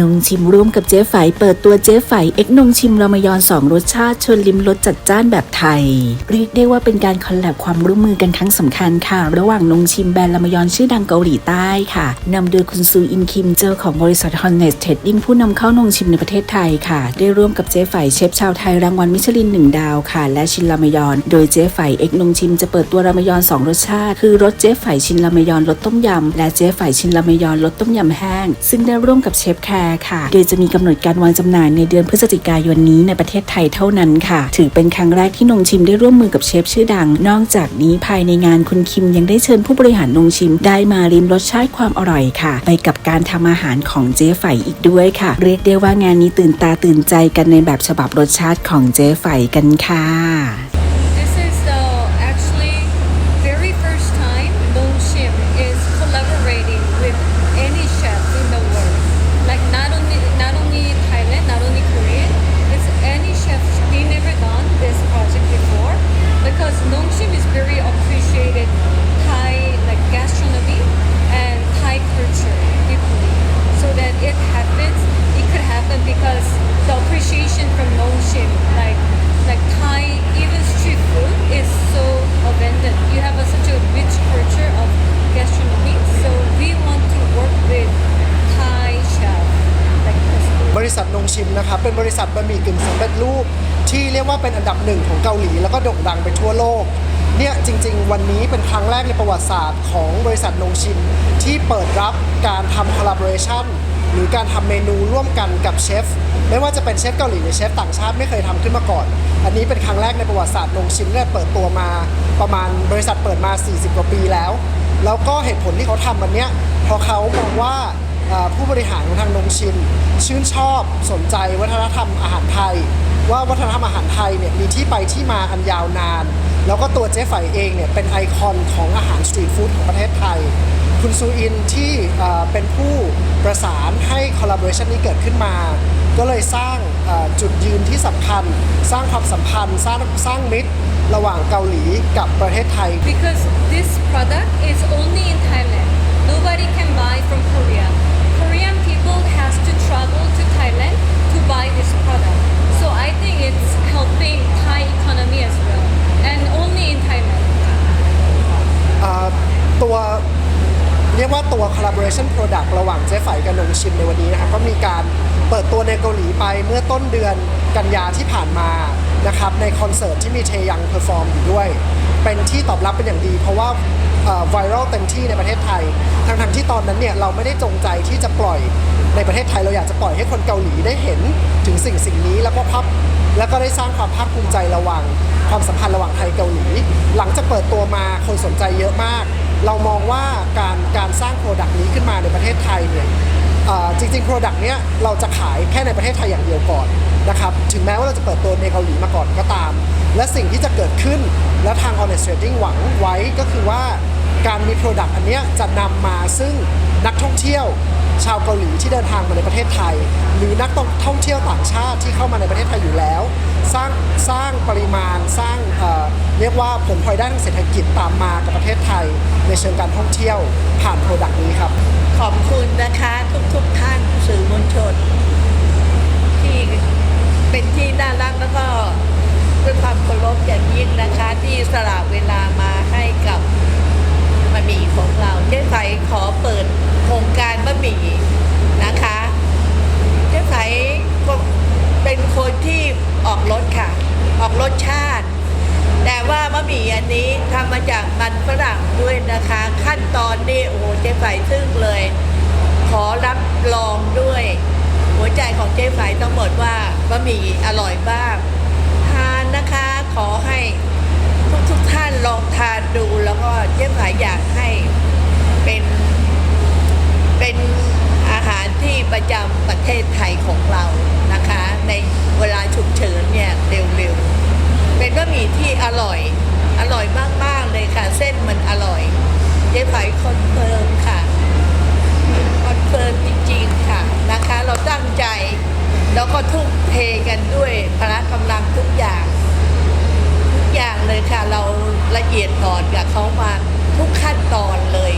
นงชิมร่วมกับเจ๊ไฝเปิดตัวเจ๊ไฝเอ็กนงชิมรามยอนสองรสชาติชวนลิ้มรสจัดจ้านแบบไทย เรียกได้ว่าเป็นการคอลแลบความร่วมมือกันครั้งสำคัญค่ะ ระหว่างนงชิมแบรนด์รามยอนชื่อดังเกาหลีใต้ค่ะนำโดยคุณซูอินคิมเจ้าของบริษัท Honest Trading ผู้นำเข้านงชิมในประเทศไทยค่ะ ได้ร่วมกับเจ๊ไฝเชฟชาวไทยรางวัลมิชลินหนึ่งดาวค่ะ และชินรามยอน โดยเจ๊ไฝเอ็กนงชิมจะเปิดตัวรามยอนสองรสชาติ คือรสเจ๊ไฝชินรามยอนรสต้มยำและเจ๊ไฝชินรามยอนรสต้มยำแห้ง ซึ่งได้ร่วมกับเชฟแคร์ค่ะ โดยจะมีกำหนดการวางจำหน่ายในเดือนพฤศจิกายนนี้ในประเทศไทยเท่านั้นค่ะ ถือเป็นครั้งแรกที่นงชิมได้ร่วมมือกับเชฟชื่อดัง นอกจากนี้ภายในงานคุณคิมยังได้เชิญผู้บริหารนงชิม ได้มาริมรสชาติความอร่อยค่ะ ไปกับการทำอาหารของเจ๊ไฝอีกด้วยค่ะ เรียกได้ว่างานนี้ตื่นตาตื่นใจกันในแบบฉบับรสชาติของเจ๊ไฝกันค่ะ นงชิมนะครับเป็นบริษัทบะหมี่กึ่งสำเร็จรูป ที่เรียกว่าเป็นอันดับหนึ่งของเกาหลีแล้วก็โด่งดังไปทั่วโลกเนี่ยจริง ๆ วันนี้เป็นครั้งแรกในประวัติศาสตร์ของบริษัทนงชิม ที่เปิดรับการทำ collaboration หรือการทำเมนูร่วมกันกับเชฟไม่ว่าจะเป็นเชฟเกาหลีหรือเชฟต่างชาติไม่เคยทำขึ้นมาก่อน อันนี้เป็นครั้งแรกในประวัติศาสตร์นงชิมได้เปิดตัวมาประมาณบริษัทเปิดมา 40 กว่าปีแล้ว แล้วก็เหตุผลที่เขาทำวันเนี้ยเพราะเขามองว่า ผู้บริหารของทางนงชิน ชื่นชอบสนใจวัฒนธรรมอาหารไทย ว่าวัฒนธรรมอาหารไทยเนี่ยมีที่ไปที่มาอันยาวนาน แล้วก็ตัวเจ๊ไฝเองเนี่ยเป็นไอคอนของอาหารสตรีทฟู้ดของประเทศไทย คุณซูอินที่เป็นผู้ประสานให้คอลลาบอร์ชันนี้เกิดขึ้นมาก็เลยสร้างจุดยืนที่สำคัญ สร้างความสัมพันธ์ สร้างสร้างมิตรระหว่างเกาหลีกับประเทศไทย Because this product is only in Thailand. Nobody can buy from Korea. Korean people has to travel to Thailand to buy this product. So I think it's helping Thai economy as well. And only in Thailand. เอ่อตัวเรี ยกว่าตัว collaboration product ระหว่างเจ๊ไฝกับนงชิมในวันนี้นะครับก็มีการเปิดตัวในเกาหลีไปเมื่อต้นเดือนกันยาที่ผ่านมานะครับในคอนเสิร์ตที่มีเทยังเพอร์ฟอร์มอยู่ด้วย เป็นที่ตอบรับเป็นอย่างดี เพราะว่าไวรัลเต็มที่ในประเทศไทย ทั้งทั้งๆที่ตอนนั้นเนี่ยเราไม่ได้จงใจที่จะปล่อยในประเทศไทยเราอยากจะปล่อยให้คนเกาหลีได้เห็นถึงสิ่งสิ่งนี้แล้วก็พับแล้วก็ได้สร้างความภาคภูมิใจระหว่างความสัมพันธ์ระหว่างไทยเกาหลี หลังจากเปิดตัวมาคนสนใจเยอะมาก เรามองว่าการ การสร้างโปรดักต์นี้ขึ้นมาในประเทศไทยเนี่ยจริงๆโปรดักต์เนี้ยเราจะขายแค่ในประเทศไทยอย่างเดียวก่อนนะครับถึงแม้ว่าเราจะเปิดตัวในเกาหลีมาก่อนก็ตาม และสิ่งที่จะเกิดขึ้นและทาง Honest Trading หวังไว้ก็คือว่าการมีโปรดักต์อันเนี้ยจะนำมาซึ่งนักท่องเที่ยวชาวเกาหลีที่เดินทางมาในประเทศไทย หรือนักท่องเที่ยวต่างชาติที่เข้ามาในประเทศไทยอยู่แล้ว สร้างสร้างปริมาณสร้างเอ่อเรียกว่าผลพลอยได้ทางเศรษฐกิจตามมากับประเทศ ไทย ในเชิงการท่องเที่ยวผ่านโปรดักต์นี้ครับ ขอบคุณนะคะทุกๆทท่านสื่อมวลชน ที่เป็นที่น่ารักแล้วก็ด้วยความเคารพอย่างยิ่งนะคะ ที่สละเวลามาให้กับบะหมี่ของเราเจ๊ไฝขอเปิดโครงการบะหมี่นะคะเจ๊ไฝเป็นคนที่ออกรสค่ะ ออกรสชาติ แต่ว่าบะหมี่อันนี้ทำมาจากมันฝรั่งด้วยนะคะ ขั้นตอนนี่โอ้โหเจ๊ไฝซึ่งเลย ขอรับรองด้วย หัวใจของเจ๊ไฝต้องบอกว่าบะหมี่อร่อยมากทานนะคะขอให้ทุกทุกท่านลองทานดูแล้วก็เจ๊ไฝอยากให้เป็น เป็นอาหารที่ประจำประเทศไทยของเรานะคะ ในเวลาฉุกเฉินเนี่ยเร็วๆ เป็นบะหมี่ที่ อร่อย อร่อยมากๆเลยค่ะ เส้นมันอร่อยเจ๊ไฝคอนเฟิร์มค่ะคอนเฟิร์มจริงๆค่ะนะคะ เราตั้งใจ แล้วก็ทุ่มเทกันด้วยพละกำลังทุกอย่าง ทุกอย่างเลยค่ะ เราละเอียดอ่อนกับเขามาทุกขั้นตอนเลย